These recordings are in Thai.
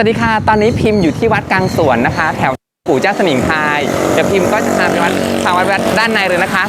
สวัสดีค่ะ ตอนนี้พิมพ์อยู่ที่วัดกลางสวนนะคะ แถวปู่เจ้าสมิงพาย เดี๋ยวพิมพ์ก็จะพาไปวัดพาวัดด้านในเลยนะคะ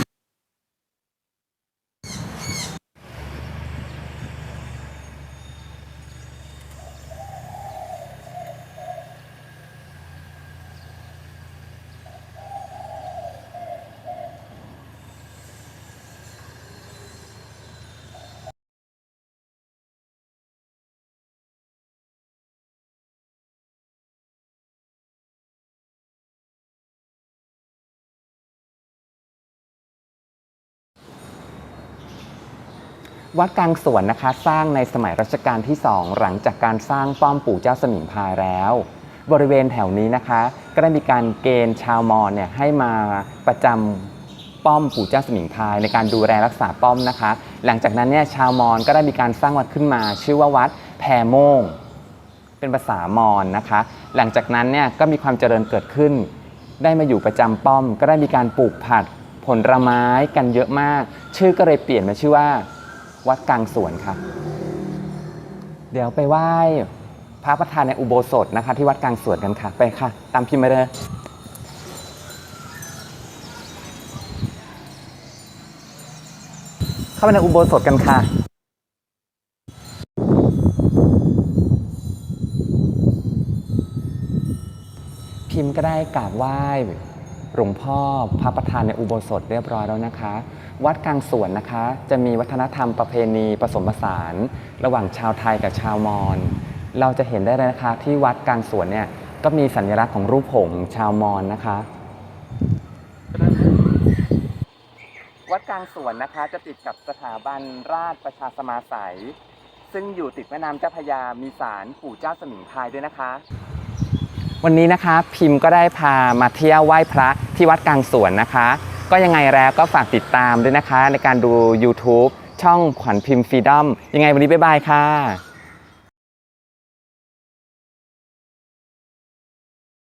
วัดกลางสวนนะคะสร้างในสมัยรัชกาลที่ 2 หลังจากการสร้างป้อมปู่เจ้าสมิงพรายแล้ว บริเวณแถวนี้นะคะ ก็ได้มีการเกณฑ์ชาวมอญเนี่ยให้มาประจำป้อมปู่เจ้าสมิงพราย ในการดูแลรักษาป้อมนะคะ หลังจากนั้นเนี่ยชาวมอญก็ได้มีการสร้างวัดขึ้นมา ชื่อว่าวัดแพโมงเป็นภาษามอญนะคะ หลังจากนั้นเนี่ยก็มีความเจริญเกิดขึ้น ได้มาอยู่ประจำป้อม ก็ได้มีการปลูกผักผลไม้กันเยอะมาก ชื่อก็เลยเปลี่ยนมาชื่อว่า วัดกลางสวนค่ะ เดี๋ยวไปไหว้พระประธานในอุโบสถนะคะ ที่วัดกลางสวนกันค่ะ ไปค่ะ ตามพิมพ์มาเลยเข้าไปในอุโบสถกันค่ะพิมพ์ก็ได้กราบไหว้หลวงพ่อพระประธานในอุโบสถเรียบร้อยแล้วนะคะ วัดกลางสวนนะคะ จะมีวัฒนธรรมประเพณีผสมผสาน ระหว่างชาวไทยกับชาวมอญเราจะเห็นได้เลยนะคะที่วัดกลางสวนเนี่ยก็มีสัญลักษณ์ของรูปหงชาวมอญนะคะ วัดกลางสวนนะคะจะติดกับสถาบันราชประชาสมาสัยซึ่งอยู่ติดแม่น้ำเจ้าพยามีศาลปู่เจ้าสมิงพรายด้วยนะคะ วันนี้นะคะพิมพ์ก็ได้พามาเที่ยวไหว้พระที่วัดกลางสวนนะคะ ก็ยังไงแล้วก็ฝากติดตามด้วยนะคะ ในการดู YouTube ช่องขวัญพิมพ์ฟรีดอมยังไงวันนี้บ๊ายบายค่ะ